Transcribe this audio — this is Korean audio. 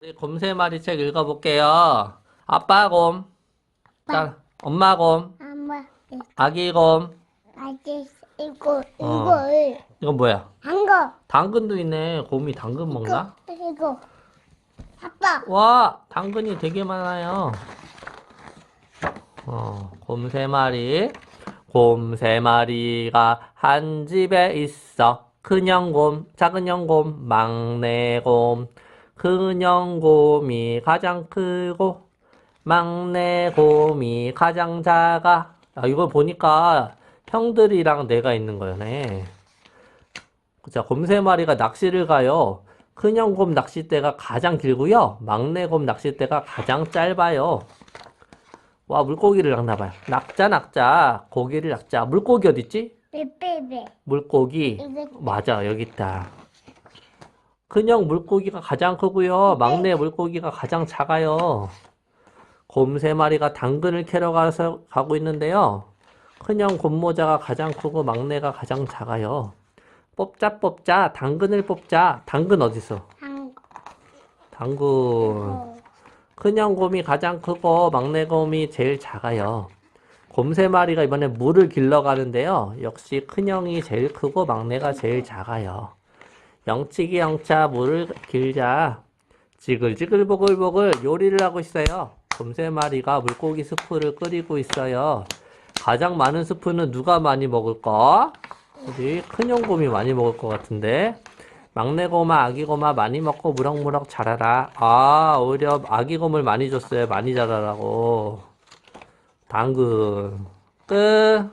우리 곰세 마리 책 읽어볼게요. 아빠 곰, 자, 엄마 곰, 엄마, 아기 곰. 아저씨, 이거, 어. 이거를, 이건 뭐야? 한 거, 당근도 있네. 곰이 당근 먹나? 이거, 이거. 아빠, 와, 당근이 되게 많아요. 어, 곰 세 마리. 곰 세 마리가 한 집에 있어. 큰 영곰, 작은 영곰, 막내 곰. 큰 영곰이 가장 크고, 막내 곰이 가장 작아. 아, 이걸 보니까 형들이랑 내가 있는 거네. 자, 곰 세 마리가 낚시를 가요. 큰형 곰 낚싯대가 가장 길고요. 막내 곰 낚싯대가 가장 짧아요. 와, 물고기를 낚나봐요. 낚자, 낚자. 고기를 낚자. 물고기 어딨지? 물고기. 이거, 맞아, 여기 있다. 큰형 물고기가 가장 크고요. 막내 물고기가 가장 작아요. 곰 세 마리가 당근을 캐러 가서 가고 있는데요. 큰형 곰모자가 가장 크고 막내가 가장 작아요. 뽑자 뽑자 당근을 뽑자. 당근? 한 거. 당근. 어. 큰형 곰이 가장 크고 막내 곰이 제일 작아요. 곰 세 마리가 이번에 물을 길러 가는데요. 역시 큰형이 제일 크고 막내가 제일 작아요. 영치기 영차 물을 길자. 지글지글 보글보글 요리를 하고 있어요. 곰세 마리가 물고기 스프를 끓이고 있어요. 가장 많은 스프는 누가 많이 먹을까? 우리 큰형 곰이 많이 먹을 것 같은데. 막내 고마, 아기 고마 많이 먹고 무럭무럭 자라라. 아, 오히려 아기 곰을 많이 줬어요. 많이 자라라고. 당근. 끝.